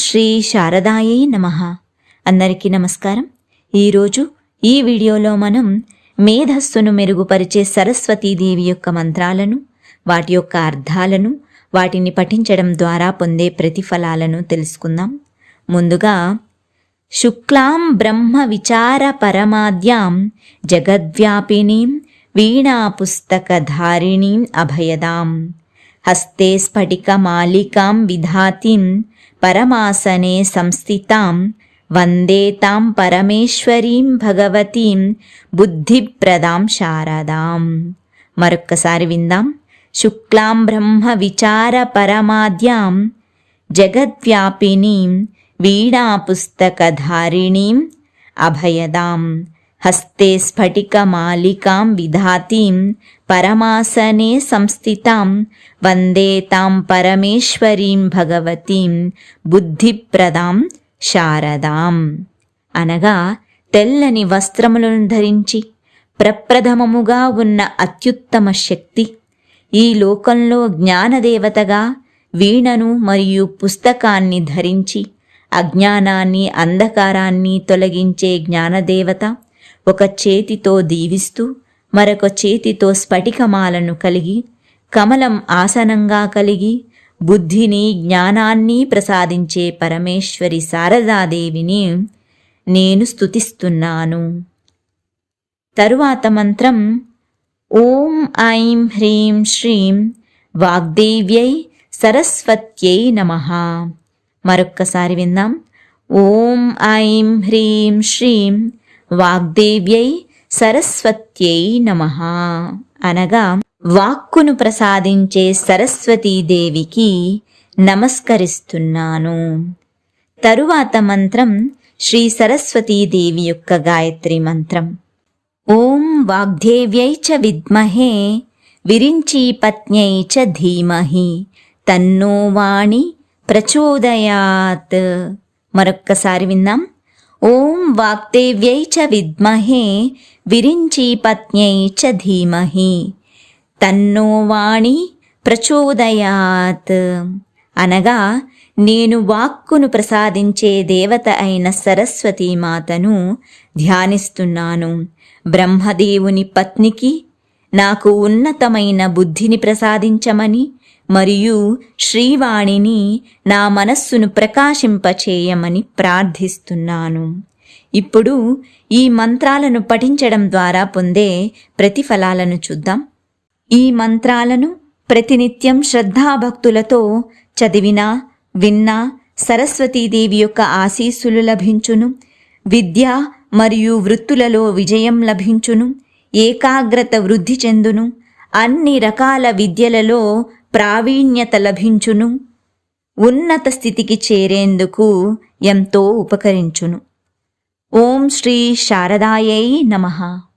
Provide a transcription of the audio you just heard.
శ్రీ శారదాయే నమ. అందరికీ నమస్కారం. ఈరోజు ఈ వీడియోలో మనం మేధస్సును మెరుగుపరిచే సరస్వతీదేవి యొక్క మంత్రాలను వాటి యొక్క అర్థాలను వాటిని పఠించడం ద్వారా పొందే ప్రతిఫలాలను తెలుసుకుందాం. ముందుగా శుక్లాం బ్రహ్మ విచార పరమాద్యాం జగద్వ్యాపినీం వీణాపుస్తకధారిణీం అభయదాం. హస్తే స్ఫటికమాలికాం విధాతిం పరమాసనే సంస్థితాం వందే తాం పరమేశ్వరీం భగవతీం బుద్ధిప్రదాం శారదాం మరొక్కసారి విందాం శుక్లాం బ్రహ్మ విచార పరమాద్యాం జగద్వ్యాపినీం వీణాపుస్తకధారిణీం అభయదాం హస్తే స్ఫటికమాలికాం విధాతీం పరమాసనే సంస్థితాం. వందే తాం పరమేశ్వరీం భగవతీం. బుద్ధిప్రదాం శారదాం. అనగా తెల్లని వస్త్రములను ధరించి ప్రప్రథమముగా ఉన్న అత్యుత్తమ శక్తి. ఈ లోకంలో జ్ఞానదేవతగా వీణను మరియు పుస్తకాన్ని ధరించి అజ్ఞానాన్ని అంధకారాన్ని తొలగించే జ్ఞానదేవత ఒక చేతితో దీవిస్తూ మరొక చేతితో స్ఫటికమాలను కలిగి కమలం ఆసనంగా కలిగి బుద్ధిని జ్ఞానాన్ని ప్రసాదించే పరమేశ్వరి శారదాదేవిని నేను స్తుతిస్తున్నాను. తరువాత మంత్రం ఓం ఐం హ్రీం శ్రీం వాగ్దేవ్యై సరస్వత్యై నమ. మరొక్కసారి విందాం. ఓం ఐం హ్రీం శ్రీం వాగ్దేవ్యై సరస్వత్యై నమ. అనగా వాక్కును ప్రసాదించే సరస్వతీదేవికి నమస్కరిస్తున్నాను. తరువాత మంత్రం శ్రీ సరస్వతీదేవి యొక్క గాయత్రి మంత్రం. ఓం వాగ్దేవ్యై చ విద్మహే విరించీపత్న్యై చ ధీమహి తన్నో వాణి ప్రచోదయాత్. మరొక్కసారి విందాం ఓం వాగ్దేవ్యై చ విద్మహే విరించీపత్న్యై చ ధీమహి. తన్నో వాణి ప్రచోదయాత్. అనగా నేను వాక్కును ప్రసాదించే దేవత అయిన సరస్వతీమాతను ధ్యానిస్తున్నాను. బ్రహ్మదేవుని పత్నికి నాకు ఉన్నతమైన బుద్ధిని ప్రసాదించమని మరియు శ్రీవాణిని నా మనస్సును ప్రకాశింపచేయమని ప్రార్థిస్తున్నాను. ఇప్పుడు ఈ మంత్రాలను పఠించడం ద్వారా పొందే ప్రతిఫలాలను చూద్దాం. ఈ మంత్రాలను ప్రతినిత్యం శ్రద్ధాభక్తులతో చదివినా విన్నా సరస్వతీదేవి యొక్క ఆశీస్సులు లభించును. విద్య మరియు వృత్తులలో విజయం లభించును. ఏకాగ్రత వృద్ధి చెందును. అన్ని రకాల విద్యలలో ప్రావీణ్యత లభించును. ఉన్నత స్థితికి చేరేందుకు ఎంతో ఉపకరించును. ॐ श्री शारदायै नमः।